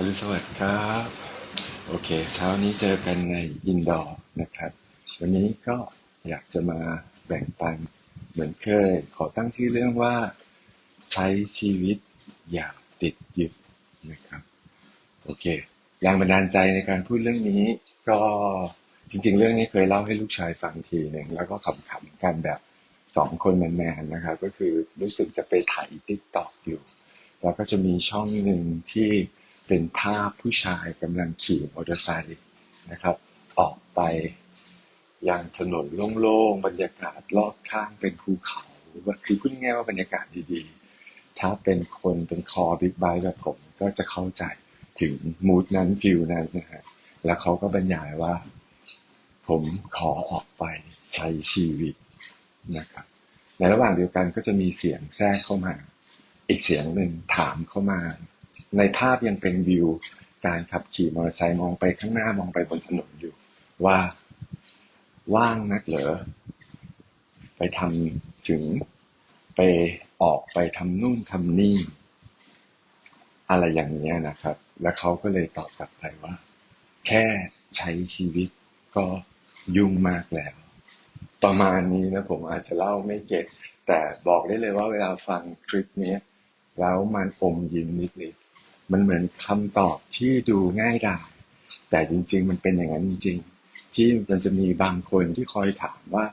อรุณสวัสดิ์ครับ โอเค เช้านี้เจอกันในอินดอร์นะครับ วันนี้ก็อยากจะมาแบ่งปันเหมือนเคย ขอตั้งชื่อเรื่องว่า ใช้ชีวิตอย่าติดยึดนะครับ โอเคแรงบันดาลใจในการพูดเรื่องนี้ ก็จริง ๆ เรื่องนี้เคยเล่าให้ลูกชายฟังทีหนึ่งแล้วก็ขำๆกันแบบสองคนแมนๆนะครับ ก็คือรู้สึกจะไปถ่ายติ๊กต็อกอยู่ แล้วก็จะมีช่องหนึ่งที่ เป็นภาพผู้ชายกำลังขี่มอเตอร์ไซค์นะครับ ออกไปยังถนนโล่งๆ บรรยากาศรอบข้างเป็นภูเขาคือพูดง่ายว่าบรรยากาศดีๆ ถ้าเป็นคนเป็นคอบิ๊กไบค์แบบผมก็จะเข้าใจถึงมูดนั้นฟิลนั้นนะฮะแล้วเขาก็บรรยายว่า ผมขอออกไปใช้ชีวิตนะครับ ในระหว่างเดียวกันก็จะมีเสียงแทรกเข้ามา อีกเสียงหนึ่งถามเข้ามา ในภาพยังเป็นวิว การขับขี่มอเตอร์ไซค์มองไปข้างหน้ามองไปบนถนนอยู่ ว่าว่างนักเหรอไปทำถึงไปออกไปทำนู่นทำนี่ อะไรอย่างเงี้ยนะครับ แล้วเขาก็เลยตอบกลับไปว่า แค่ใช้ชีวิตก็ยุ่งมากแล้ว ประมาณนี้นะผมอาจจะเล่าไม่เก็ตแต่บอกได้เลยว่าเวลาฟังคลิปนี้แล้วมันอมยิ้มนิดๆ มันเหมือนคำตอบที่ดูง่ายดายแต่จริง ๆ มันเป็นอย่างนั้นจริง ๆ ที่มันจะมีบางคนที่คอยถามว่า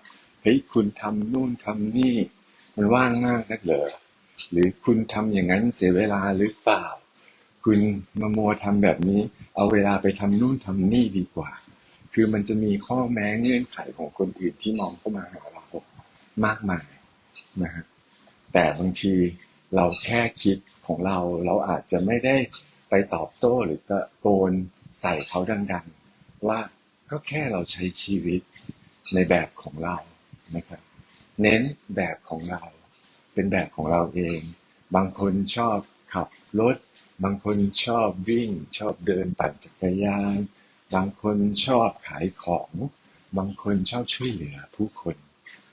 เฮ้ยคุณทำนู่นทำนี่ มันว่างมากนักเหรอหรือคุณทำอย่างนั้นเสียเวลาหรือเปล่า คุณมามัวทำแบบนี้ เอาเวลาไปทำนู่นทำนี่ดีกว่า คือมันจะมีข้อแม้เงื่อนไขของคนอื่นที่มองเข้ามาหาเรามากมายนะฮะแต่บางทีเราแค่คิด ของเราเราอาจจะไม่ได้ไปตอบโต้หรือตะโกนใส่เขาดังๆ ว่าก็แค่เราใช้ชีวิตในแบบของเรานะครับ เน้นแบบของเรา เป็นแบบของเราเอง บางคนชอบขับรถ บางคนชอบวิ่ง ชอบเดินปั่นจักรยาน บางคนชอบขายของ บางคนชอบช่วยเหลือผู้คน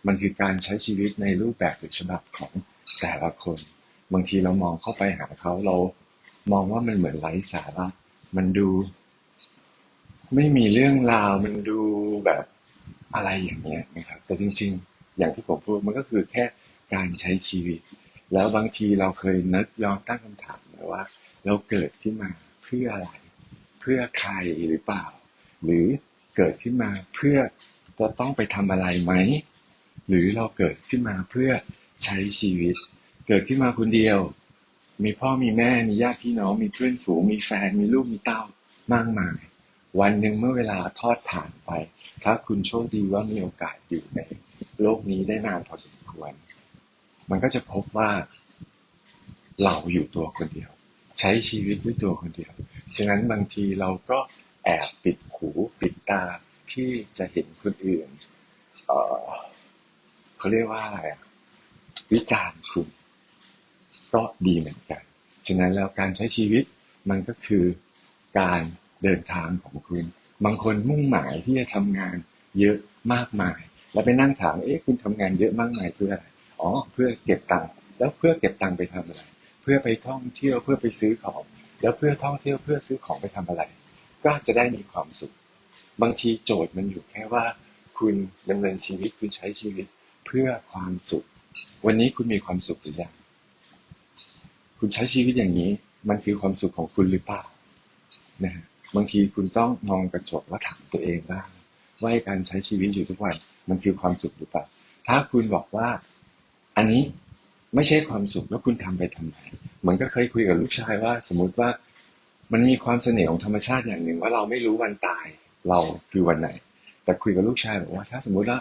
มันคือการใช้ชีวิตในรูปแบบหรือฉบับของแต่ละคน บางทีเรามองเข้าไปหาเขาเรามองว่ามันเหมือนไร้สาระมันดู ไม่มีเรื่องราวมันดูแบบอะไรอย่างเงี้ยนะครับ แต่จริง ๆ อย่างที่ผมพูดมันก็คือแค่การใช้ชีวิต แล้วบางทีเราเคยนึกย้อนตั้งคำถามนะว่า เราเกิดขึ้นมาเพื่ออะไร เพื่อใครหรือเปล่า หรือเกิดขึ้นมาเพื่อจะต้องไปทำอะไรไหม หรือเราเกิดขึ้นมาเพื่อใช้ชีวิต เกิดขึ้นมาคนเดียว มีพ่อมีแม่มีญาติพี่น้อง มีเพื่อนฝูง มีแฟน มีลูกมีเต้ามากมาย วันหนึ่งเมื่อเวลาทอดผ่านไป ถ้าคุณโชคดีว่ามีโอกาสอยู่ในโลกนี้ได้นานพอสมควร มันก็จะพบว่า เราอยู่ตัวคนเดียว ใช้ชีวิตด้วยตัวคนเดียว ฉะนั้นบางทีเราก็แอบปิดหูปิดตาที่จะเห็นคนอื่น เออเขาเรียกว่าอะไรวิจารณ์คุณ ก็ดีเหมือนกัน ฉะนั้นแล้วการใช้ชีวิตมันก็คือการเดินทางของคุณ บางคนมุ่งหมายที่จะทำงานเยอะมากมาย แล้วไปนั่งถาม เอ๊ะคุณทำงานเยอะมากมายเพื่ออะไร อ๋อ เพื่อเก็บตังค์ แล้วเพื่อเก็บตังค์ไปทำอะไร เพื่อไปท่องเที่ยว เพื่อไปซื้อของ แล้วเพื่อท่องเที่ยว เพื่อซื้อของไปทำอะไร ก็จะได้มีความสุข บางทีโจทย์มันอยู่แค่ว่า คุณดำเนินชีวิต คุณใช้ชีวิต เพื่อความสุข วันนี้คุณมีความสุขหรือยัง คุณใช้ชีวิตอย่างนี้ มันคือความสุขของคุณหรือเปล่านะฮะบางทีคุณต้องมองกระจกแล้วถามตัวเองบ้างว่าการใช้ชีวิตอยู่ทุกวัน มันคือความสุขหรือเปล่า ถ้าคุณบอกว่า อันนี้ไม่ใช่ความสุขแล้วคุณทำไปทำไมเหมือนก็เคยคุยกับลูกชายว่า สมมติว่ามันมีความเสน่ห์ของธรรมชาติอย่างหนึ่ง ว่าเราไม่รู้วันตายเราคือวันไหน แต่คุยกับลูกชายบอกว่า ถ้าสมมุติว่า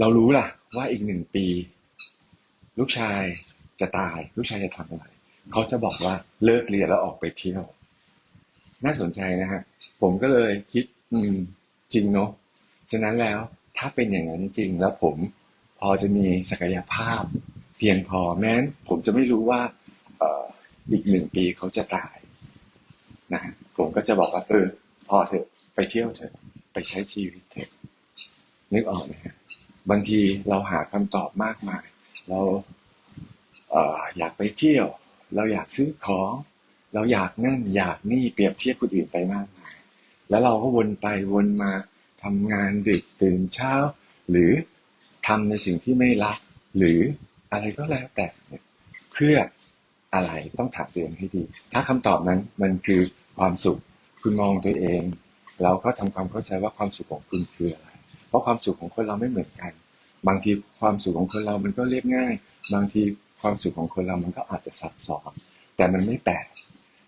เรารู้ล่ะ ว่าอีกหนึ่งปี ลูกชายจะตาย ลูกชายจะทำอะไร เขาจะบอกว่าเลิกเรียนแล้วออกไปเที่ยว น่าสนใจนะฮะ ผมก็เลยคิด อืม จริงเนาะ ฉะนั้นแล้วถ้าเป็นอย่างนั้นจริงแล้วผมพอจะมีศักยภาพ เพียงพอแม้นผมจะไม่รู้ว่าเอ,อีกหนึ่งปีเขาจะตายนะฮะผมก็จะบอกว่าเออพอเถอะไปเที่ยวเถอะไปใช้ชีวิตเถอะนึกออกไหมฮะบางทีเราหาคำตอบมากมาย เราเอออยากไปเที่ยว เราอยากซื้อของ เราอยากนั่นอยากนี่เปรียบเทียบคนอื่นไปมากมายแล้วเราก็วนไปวนมาทำงานดึกตื่นเช้า หรือทำในสิ่งที่ไม่รัก หรืออะไรก็แล้วแต่เพื่ออะไรต้องถามตัวเองให้ดี ถ้าคำตอบนั้นมันคือความสุข คุณมองตัวเอง เราก็ทำความเข้าใจว่าความสุขของคุณคืออะไร เพราะความสุขของคนเราไม่เหมือนกัน บางทีความสุขของคนเรามันก็เรียบง่าย บางที ความสุขของคนเรามันก็อาจจะซับซ้อนแต่มันไม่แปลก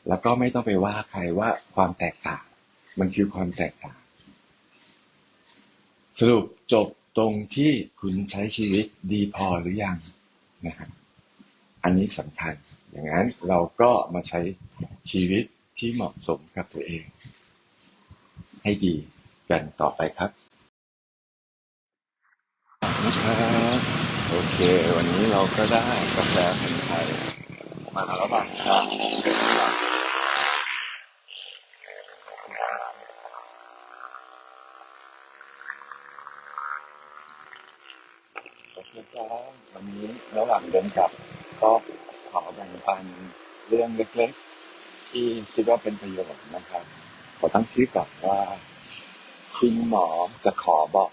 แล้วก็ไม่ต้องไปว่าใครว่าความแตกต่าง มันคือความแตกต่าง สรุปจบตรงที่คุณใช้ชีวิตดีพอหรือยังนะครับอันนี้สำคัญ อย่างนั้นเราก็มาใช้ชีวิตที่เหมาะสมกับตัวเอง ให้ดีกันต่อไปครับนะครับ อเค วันนี้เราก็ได้กาแฟพันธุ์ไทยมาระหว่างทางโอเคครับวันนี้ระหว่างเดินกลับ ก็ขอแบ่งปันเรื่องเล็กๆ ที่คิดว่าเป็นประโยชน์นะครับ ขอตั้งชื่อก่อนว่า คุณหมอจะขอบอก